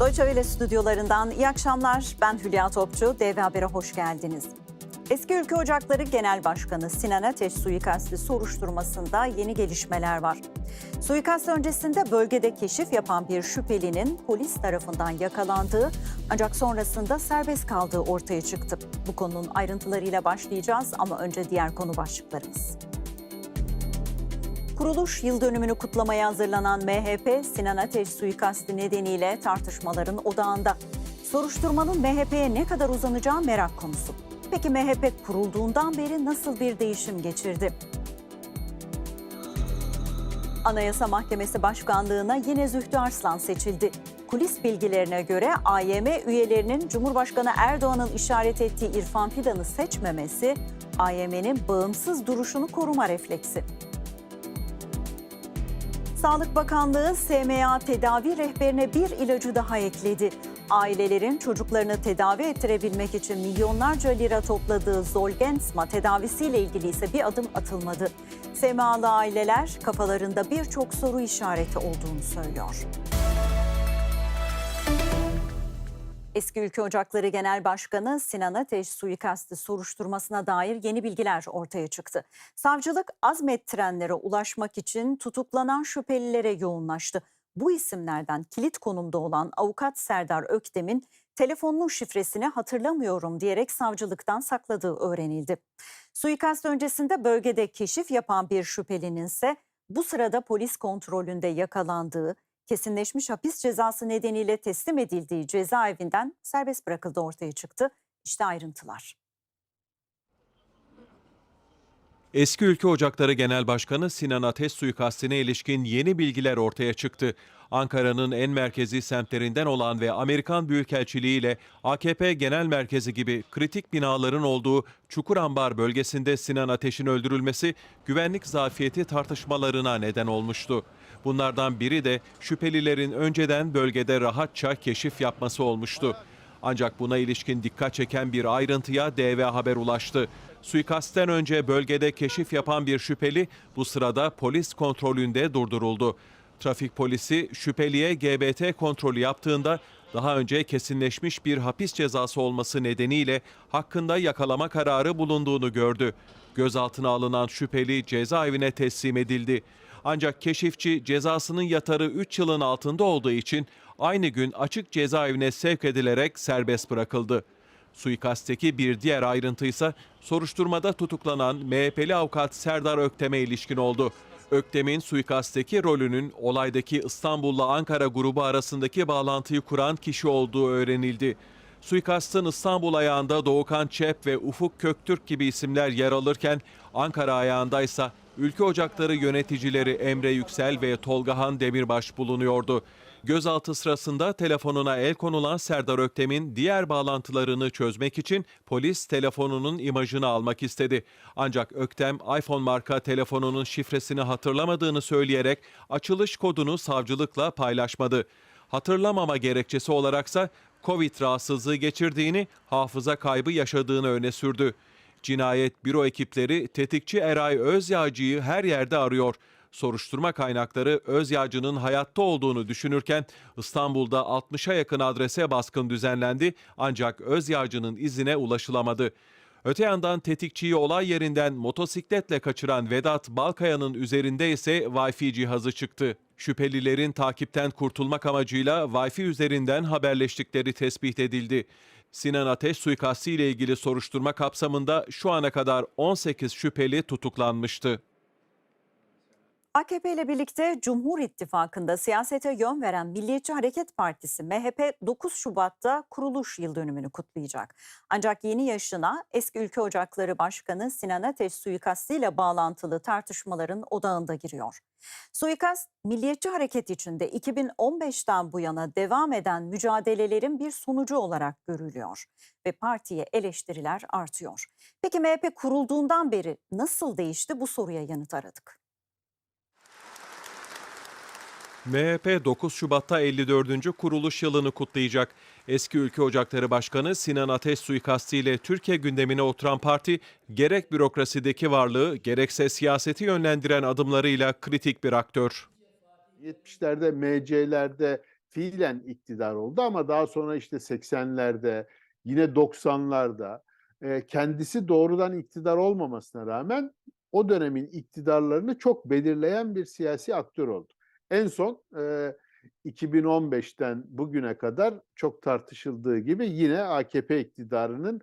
Deutsche Welle stüdyolarından iyi akşamlar. Ben Hülya Topçu. DV Haber'e hoş geldiniz. Eski Ülke Ocakları Genel Başkanı Sinan Ateş suikasti soruşturmasında yeni gelişmeler var. Suikast öncesinde bölgede keşif yapan bir şüphelinin polis tarafından yakalandığı ancak sonrasında serbest kaldığı ortaya çıktı. Bu konunun ayrıntılarıyla başlayacağız ama önce diğer konu başlıklarımız. Kuruluş yıl dönümünü kutlamaya hazırlanan MHP, Sinan Ateş suikasti nedeniyle tartışmaların odağında. Soruşturmanın MHP'ye ne kadar uzanacağı merak konusu. Peki MHP kurulduğundan beri nasıl bir değişim geçirdi? Anayasa Mahkemesi Başkanlığına yine Zühtü Arslan seçildi. Kulis bilgilerine göre AYM üyelerinin Cumhurbaşkanı Erdoğan'ın işaret ettiği İrfan Fidan'ı seçmemesi, AYM'nin bağımsız duruşunu koruma refleksi. Sağlık Bakanlığı SMA tedavi rehberine bir ilacı daha ekledi. Ailelerin çocuklarını tedavi ettirebilmek için milyonlarca lira topladığı Zolgensma tedavisiyle ilgili ise bir adım atılmadı. SMA'lı aileler kafalarında birçok soru işareti olduğunu söylüyor. Eski Ülke Ocakları Genel Başkanı Sinan Ateş suikasti soruşturmasına dair yeni bilgiler ortaya çıktı. Savcılık azmettirenlere ulaşmak için tutuklanan şüphelilere yoğunlaştı. Bu isimlerden kilit konumda olan avukat Serdar Öktem'in telefonunun şifresini hatırlamıyorum diyerek savcılıktan sakladığı öğrenildi. Suikast öncesinde bölgede keşif yapan bir şüphelinin ise bu sırada polis kontrolünde yakalandığı, kesinleşmiş hapis cezası nedeniyle teslim edildiği cezaevinden serbest bırakıldığı ortaya çıktı. İşte ayrıntılar. Eski Ülke Ocakları Genel Başkanı Sinan Ateş suikastine ilişkin yeni bilgiler ortaya çıktı. Ankara'nın en merkezi semtlerinden olan ve Amerikan Büyükelçiliği ile AKP Genel Merkezi gibi kritik binaların olduğu Çukurambar bölgesinde Sinan Ateş'in öldürülmesi güvenlik zafiyeti tartışmalarına neden olmuştu. Bunlardan biri de şüphelilerin önceden bölgede rahatça keşif yapması olmuştu. Ancak buna ilişkin dikkat çeken bir ayrıntıya DV Haber ulaştı. Suikastten önce bölgede keşif yapan bir şüpheli bu sırada polis kontrolünde durduruldu. Trafik polisi şüpheliye GBT kontrolü yaptığında daha önce kesinleşmiş bir hapis cezası olması nedeniyle hakkında yakalama kararı bulunduğunu gördü. Gözaltına alınan şüpheli cezaevine teslim edildi. Ancak keşifçi cezasının yatarı 3 yılın altında olduğu için aynı gün açık cezaevine sevk edilerek serbest bırakıldı. Suikastteki bir diğer ayrıntı ise soruşturmada tutuklanan MHP'li avukat Serdar Öktem'e ilişkin oldu. Öktem'in suikastteki rolünün olaydaki İstanbul'la Ankara grubu arasındaki bağlantıyı kuran kişi olduğu öğrenildi. Suikastın İstanbul ayağında Doğukan Çep ve Ufuk Köktürk gibi isimler yer alırken Ankara ayağındaysa Ülke Ocakları yöneticileri Emre Yüksel ve Tolgahan Demirbaş bulunuyordu. Gözaltı sırasında telefonuna el konulan Serdar Öktem'in diğer bağlantılarını çözmek için polis telefonunun imajını almak istedi. Ancak Öktem iPhone marka telefonunun şifresini hatırlamadığını söyleyerek açılış kodunu savcılıkla paylaşmadı. Hatırlamama gerekçesi olaraksa Covid rahatsızlığı geçirdiğini, hafıza kaybı yaşadığını öne sürdü. Cinayet büro ekipleri tetikçi Eray Özyağcı'yı her yerde arıyor. Soruşturma kaynakları Özyağcı'nın hayatta olduğunu düşünürken İstanbul'da 60'a yakın adrese baskın düzenlendi ancak Özyağcı'nın izine ulaşılamadı. Öte yandan tetikçiyi olay yerinden motosikletle kaçıran Vedat Balkaya'nın üzerinde ise Wi-Fi cihazı çıktı. Şüphelilerin takipten kurtulmak amacıyla Wi-Fi üzerinden haberleştikleri tespit edildi. Sinan Ateş suikastı ile ilgili soruşturma kapsamında şu ana kadar 18 şüpheli tutuklanmıştı. AKP ile birlikte Cumhur İttifakı'nda siyasete yön veren Milliyetçi Hareket Partisi MHP 9 Şubat'ta kuruluş yıl dönümünü kutlayacak. Ancak yeni yaşına eski Ülke Ocakları Başkanı Sinan Ateş suikastıyla bağlantılı tartışmaların odağında giriyor. Suikast Milliyetçi Hareket içinde 2015'ten bu yana devam eden mücadelelerin bir sonucu olarak görülüyor ve partiye eleştiriler artıyor. Peki MHP kurulduğundan beri nasıl değişti bu soruya yanıt aradık. MHP 9 Şubat'ta 54. kuruluş yılını kutlayacak. Eski Ülke Ocakları Başkanı Sinan Ateş suikastı ile Türkiye gündemine oturan parti gerek bürokrasideki varlığı gerekse siyaseti yönlendiren adımlarıyla kritik bir aktör. 70'lerde MC'lerde fiilen iktidar oldu ama daha sonra işte 80'lerde yine 90'larda e, kendisi doğrudan iktidar olmamasına rağmen o dönemin iktidarlarını çok belirleyen bir siyasi aktör oldu. En son e, 2015'ten bugüne kadar çok tartışıldığı gibi yine AKP iktidarının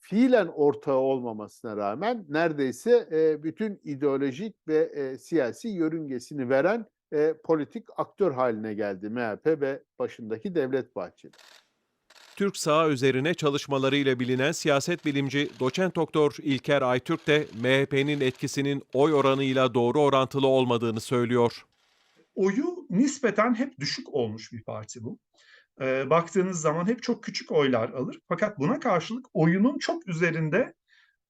fiilen ortağı olmamasına rağmen neredeyse e, bütün ideolojik ve e, siyasi yörüngesini veren e, politik aktör haline geldi MHP ve başındaki Devlet Bahçeli. Türk sağı üzerine çalışmalarıyla bilinen siyaset bilimci doçent doktor İlker Aytürk de MHP'nin etkisinin oy oranıyla doğru orantılı olmadığını söylüyor. Oyu nispeten hep düşük olmuş bir parti bu. Ee, baktığınız zaman hep çok küçük oylar alır. Fakat buna karşılık oyunun çok üzerinde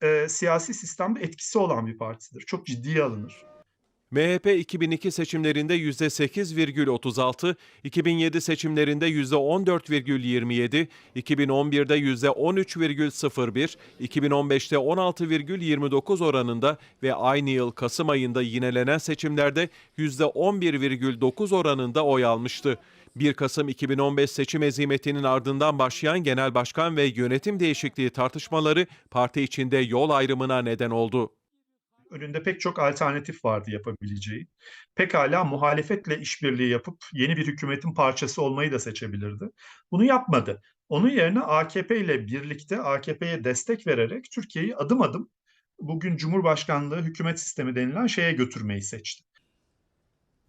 e, siyasi sistemde etkisi olan bir partidir. Çok ciddiye alınır. MHP 2002 seçimlerinde %8,36, 2007 seçimlerinde %14,27, 2011'de %13,01, 2015'te 16,29 oranında ve aynı yıl Kasım ayında yinelenen seçimlerde %11,9 oranında oy almıştı. 1 Kasım 2015 seçim ezimetinin ardından başlayan genel başkan ve yönetim değişikliği tartışmaları parti içinde yol ayrımına neden oldu. Önünde pek çok alternatif vardı yapabileceği. Pekala muhalefetle işbirliği yapıp yeni bir hükümetin parçası olmayı da seçebilirdi. Bunu yapmadı. Onun yerine AKP ile birlikte AKP'ye destek vererek Türkiye'yi adım adım bugün Cumhurbaşkanlığı hükümet sistemi denilen şeye götürmeyi seçti.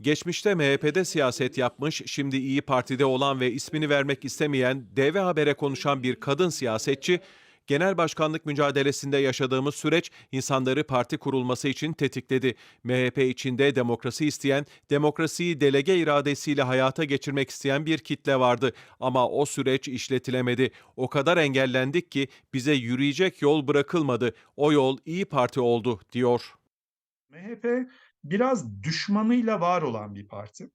Geçmişte MHP'de siyaset yapmış, şimdi İyi Parti'de olan ve ismini vermek istemeyen, DV Haber'e konuşan bir kadın siyasetçi, genel başkanlık mücadelesinde yaşadığımız süreç insanları parti kurulması için tetikledi. MHP içinde demokrasi isteyen, demokrasiyi delege iradesiyle hayata geçirmek isteyen bir kitle vardı. Ama o süreç işletilemedi. O kadar engellendik ki bize yürüyecek yol bırakılmadı. O yol İyi Parti oldu, diyor. MHP biraz düşmanıyla var olan bir parti.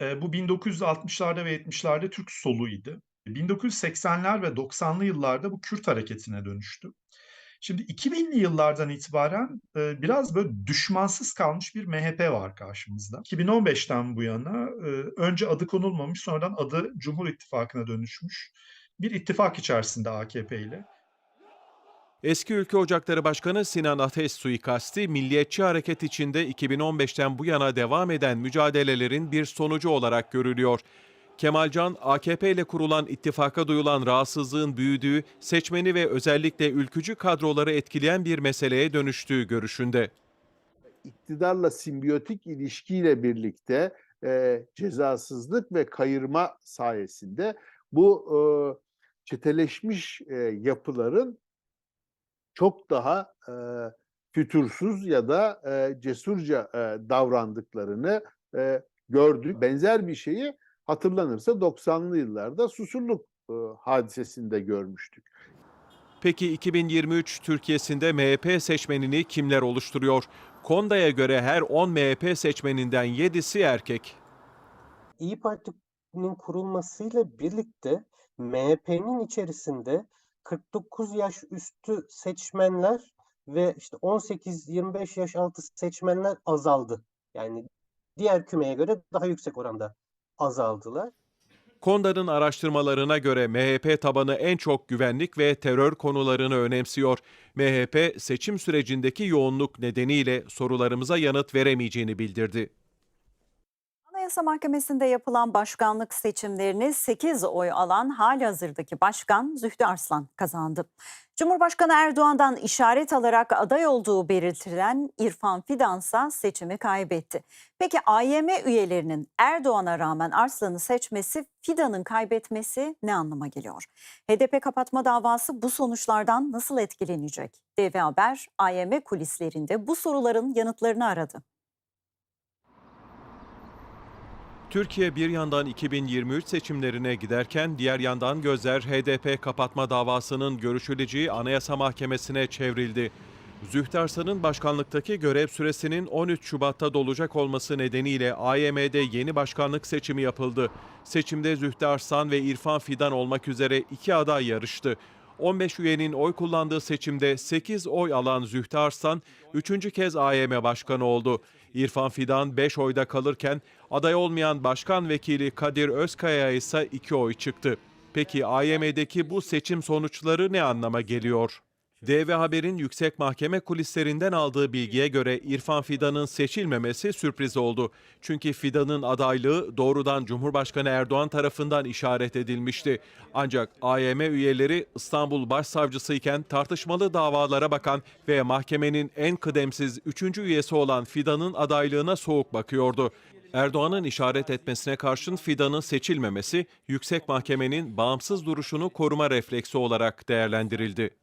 Bu 1960'larda ve 70'lerde Türk soluydu. 1980'ler ve 90'lı yıllarda bu Kürt hareketine dönüştü. Şimdi 2000'li yıllardan itibaren e, biraz böyle düşmansız kalmış bir MHP var karşımızda. 2015'ten bu yana e, önce adı konulmamış sonradan adı Cumhur İttifakı'na dönüşmüş bir ittifak içerisinde AKP ile. Eski Ülke Ocakları Başkanı Sinan Ateş suikasti milliyetçi hareket içinde 2015'ten bu yana devam eden mücadelelerin bir sonucu olarak görülüyor. Kemalcan, AKP ile kurulan ittifaka duyulan rahatsızlığın büyüdüğü, seçmeni ve özellikle ülkücü kadroları etkileyen bir meseleye dönüştüğü görüşünde. İktidarla simbiyotik ilişkiyle birlikte e, cezasızlık ve kayırma sayesinde bu e, çeteleşmiş e, yapıların çok daha e, fütursuz ya da e, cesurca e, davrandıklarını e, gördük. Benzer bir şeyi hatırlanırsa 90'lı yıllarda Susurluk e, hadisesinde görmüştük. Peki 2023 Türkiye'sinde MHP seçmenini kimler oluşturuyor? Konda'ya göre her 10 MHP seçmeninden 7'si erkek. İyi Parti'nin kurulmasıyla birlikte MHP'nin içerisinde 49 yaş üstü seçmenler ve işte 18-25 yaş altı seçmenler azaldı. Yani diğer kümeye göre daha yüksek oranda azaldılar. Konda'nın araştırmalarına göre MHP tabanı en çok güvenlik ve terör konularını önemsiyor. MHP seçim sürecindeki yoğunluk nedeniyle sorularımıza yanıt veremeyeceğini bildirdi. Anayasa Mahkemesi'nde yapılan başkanlık seçimlerini 8 oy alan halihazırdaki başkan Zühtü Arslan kazandı. Cumhurbaşkanı Erdoğan'dan işaret alarak aday olduğu belirtilen İrfan Fidansa seçimi kaybetti. Peki AYM üyelerinin Erdoğan'a rağmen Arslan'ı seçmesi Fidan'ın kaybetmesi ne anlama geliyor? HDP kapatma davası bu sonuçlardan nasıl etkilenecek? DV Haber AYM kulislerinde bu soruların yanıtlarını aradı. Türkiye bir yandan 2023 seçimlerine giderken diğer yandan gözler HDP kapatma davasının görüşüleceği Anayasa Mahkemesi'ne çevrildi. Zühtü Arslan'ın başkanlıktaki görev süresinin 13 Şubat'ta dolacak olması nedeniyle AYM'de yeni başkanlık seçimi yapıldı. Seçimde Zühtü Arslan ve İrfan Fidan olmak üzere iki aday yarıştı. 15 üyenin oy kullandığı seçimde 8 oy alan Zühtü Arslan 3. kez AYM başkanı oldu. İrfan Fidan 5 oyda kalırken aday olmayan başkan vekili Kadir Özkaya ise 2 oy çıktı. Peki AYM'deki bu seçim sonuçları ne anlama geliyor? DV Haber'in yüksek mahkeme kulislerinden aldığı bilgiye göre İrfan Fidan'ın seçilmemesi sürpriz oldu. Çünkü Fidan'ın adaylığı doğrudan Cumhurbaşkanı Erdoğan tarafından işaret edilmişti. Ancak AYM üyeleri İstanbul Başsavcısı iken tartışmalı davalara bakan ve mahkemenin en kıdemsiz 3. üyesi olan Fidan'ın adaylığına soğuk bakıyordu. Erdoğan'ın işaret etmesine karşın Fidan'ın seçilmemesi yüksek mahkemenin bağımsız duruşunu koruma refleksi olarak değerlendirildi.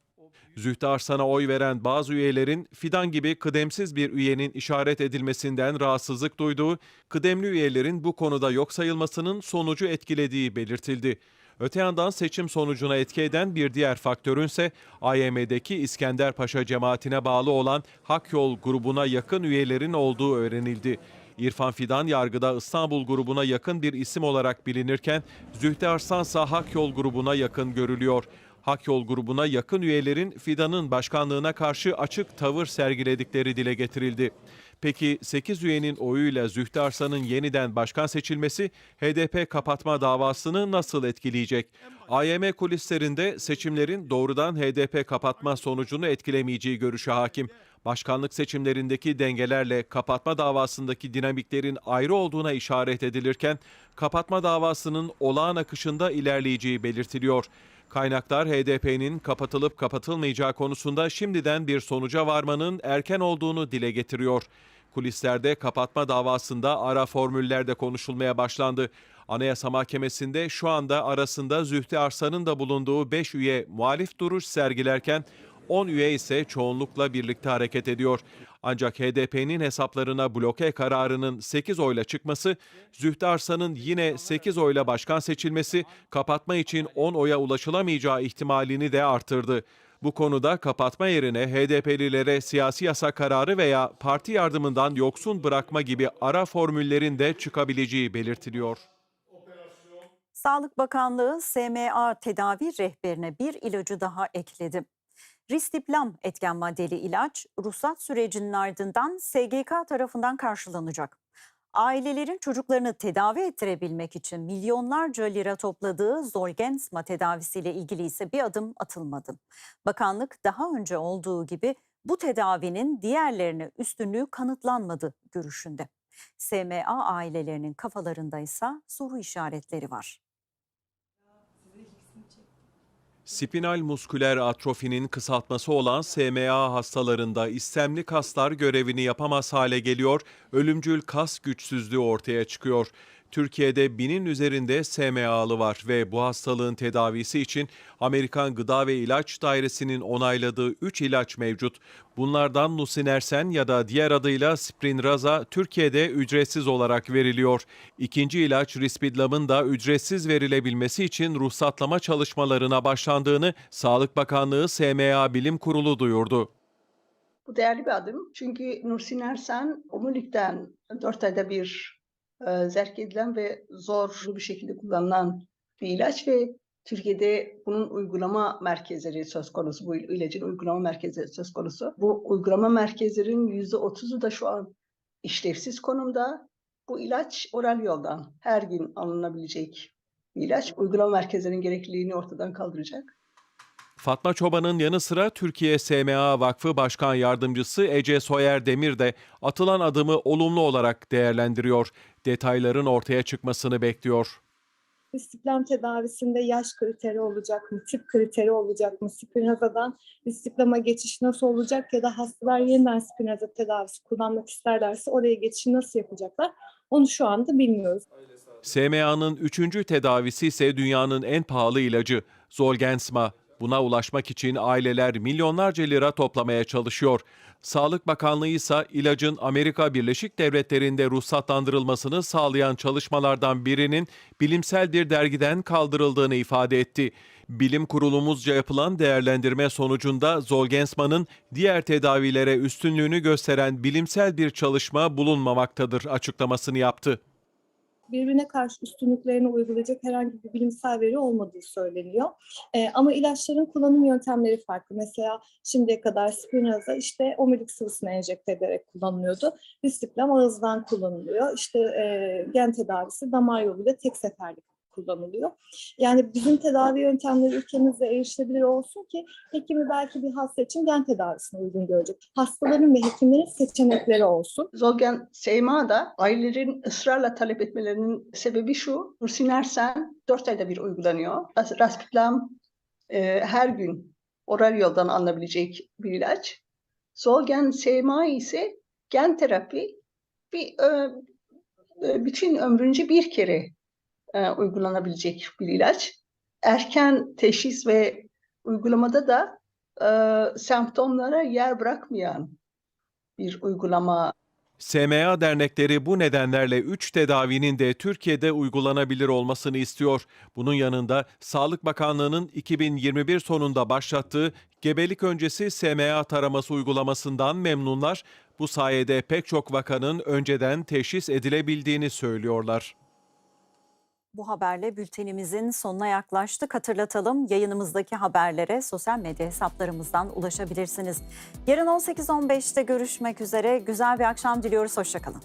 Zühtü Arslan'a oy veren bazı üyelerin Fidan gibi kıdemsiz bir üyenin işaret edilmesinden rahatsızlık duyduğu, kıdemli üyelerin bu konuda yok sayılmasının sonucu etkilediği belirtildi. Öte yandan seçim sonucuna etki eden bir diğer faktörünse AYM'deki İskender Paşa cemaatine bağlı olan Hak Yol grubuna yakın üyelerin olduğu öğrenildi. İrfan Fidan yargıda İstanbul grubuna yakın bir isim olarak bilinirken Zühtü Arslan ise Hak Yol grubuna yakın görülüyor. Hak Yol grubuna yakın üyelerin Fidan'ın başkanlığına karşı açık tavır sergiledikleri dile getirildi. Peki 8 üyenin oyuyla Zühtü Arslan'ın yeniden başkan seçilmesi HDP kapatma davasını nasıl etkileyecek? AYM kulislerinde seçimlerin doğrudan HDP kapatma sonucunu etkilemeyeceği görüşü hakim. Başkanlık seçimlerindeki dengelerle kapatma davasındaki dinamiklerin ayrı olduğuna işaret edilirken kapatma davasının olağan akışında ilerleyeceği belirtiliyor. Kaynaklar HDP'nin kapatılıp kapatılmayacağı konusunda şimdiden bir sonuca varmanın erken olduğunu dile getiriyor. Kulislerde kapatma davasında ara formüllerde konuşulmaya başlandı. Anayasa Mahkemesi'nde şu anda arasında Zühtü Arslan'ın da bulunduğu 5 üye muhalif duruş sergilerken 10 üye ise çoğunlukla birlikte hareket ediyor. Ancak HDP'nin hesaplarına bloke kararının 8 oyla çıkması, Zühtü Arslan'ın yine 8 oyla başkan seçilmesi, kapatma için 10 oya ulaşılamayacağı ihtimalini de artırdı. Bu konuda kapatma yerine HDP'lilere siyasi yasa kararı veya parti yardımından yoksun bırakma gibi ara formüllerin de çıkabileceği belirtiliyor. Sağlık Bakanlığı SMA tedavi rehberine bir ilacı daha ekledi. Ristiplam etken maddeli ilaç ruhsat sürecinin ardından SGK tarafından karşılanacak. Ailelerin çocuklarını tedavi ettirebilmek için milyonlarca lira topladığı Zolgensma tedavisiyle ilgili ise bir adım atılmadı. Bakanlık daha önce olduğu gibi bu tedavinin diğerlerine üstünlüğü kanıtlanmadı görüşünde. SMA ailelerinin kafalarında ise soru işaretleri var. Spinal musküler atrofinin kısaltması olan SMA hastalarında istemli kaslar görevini yapamaz hale geliyor, ölümcül kas güçsüzlüğü ortaya çıkıyor. Türkiye'de binin üzerinde SMA'lı var ve bu hastalığın tedavisi için Amerikan Gıda ve İlaç Dairesi'nin onayladığı 3 ilaç mevcut. Bunlardan Nusinersen ya da diğer adıyla Sprinraza Türkiye'de ücretsiz olarak veriliyor. İkinci ilaç Rispidlam'ın da ücretsiz verilebilmesi için ruhsatlama çalışmalarına başlandığını Sağlık Bakanlığı SMA Bilim Kurulu duyurdu. Bu değerli bir adım. Çünkü Nursin Ersen omurilikten 4 ayda bir e, zerk edilen ve zorlu bir şekilde kullanılan bir ilaç ve Türkiye'de bunun uygulama merkezleri söz konusu. Bu ilacın uygulama merkezleri söz konusu. Bu uygulama merkezlerinin %30'u da şu an işlevsiz konumda. Bu ilaç oral yoldan her gün alınabilecek bir ilaç. Uygulama merkezlerinin gerekliliğini ortadan kaldıracak. Fatma Çoban'ın yanı sıra Türkiye SMA Vakfı Başkan Yardımcısı Ece Soyer Demir de atılan adımı olumlu olarak değerlendiriyor. Detayların ortaya çıkmasını bekliyor. İstiklal tedavisinde yaş kriteri olacak mı, tip kriteri olacak mı, spinazadan istiklama geçiş nasıl olacak ya da hastalar yeniden spinaza tedavisi kullanmak isterlerse oraya geçişi nasıl yapacaklar onu şu anda bilmiyoruz. SMA'nın üçüncü tedavisi ise dünyanın en pahalı ilacı Zolgensma. Buna ulaşmak için aileler milyonlarca lira toplamaya çalışıyor. Sağlık Bakanlığı ise ilacın Amerika Birleşik Devletleri'nde ruhsatlandırılmasını sağlayan çalışmalardan birinin bilimsel bir dergiden kaldırıldığını ifade etti. Bilim kurulumuzca yapılan değerlendirme sonucunda Zolgensma'nın diğer tedavilere üstünlüğünü gösteren bilimsel bir çalışma bulunmamaktadır açıklamasını yaptı. Birbirine karşı üstünlüklerini uygulayacak herhangi bir bilimsel veri olmadığı söyleniyor. E, ama ilaçların kullanım yöntemleri farklı. Mesela şimdiye kadar Spinraza işte omurilik sıvısını enjekte ederek kullanılıyordu. Ristiklam ağızdan kullanılıyor. İşte e, gen tedavisi damar yoluyla tek seferlik kullanılıyor. Yani bizim tedavi yöntemleri ülkemizde erişilebilir olsun ki hekimi belki bir hasta için gen tedavisine uygun görecek. Hastaların ve hekimlerin seçenekleri olsun. Zolgen Seyma da ailelerin ısrarla talep etmelerinin sebebi şu. Nursinersen 4 ayda bir uygulanıyor. Ras- Raspitlam e, her gün oral yoldan alınabilecek bir ilaç. Zolgen Seyma ise gen terapi bir e, bütün ömrünce bir kere e, uygulanabilecek bir ilaç. Erken teşhis ve uygulamada da e, semptomlara yer bırakmayan bir uygulama SMA dernekleri bu nedenlerle 3 tedavinin de Türkiye'de uygulanabilir olmasını istiyor. Bunun yanında Sağlık Bakanlığı'nın 2021 sonunda başlattığı gebelik öncesi SMA taraması uygulamasından memnunlar. Bu sayede pek çok vakanın önceden teşhis edilebildiğini söylüyorlar. Bu haberle bültenimizin sonuna yaklaştık. Hatırlatalım yayınımızdaki haberlere sosyal medya hesaplarımızdan ulaşabilirsiniz. Yarın 18.15'te görüşmek üzere. Güzel bir akşam diliyoruz. Hoşçakalın.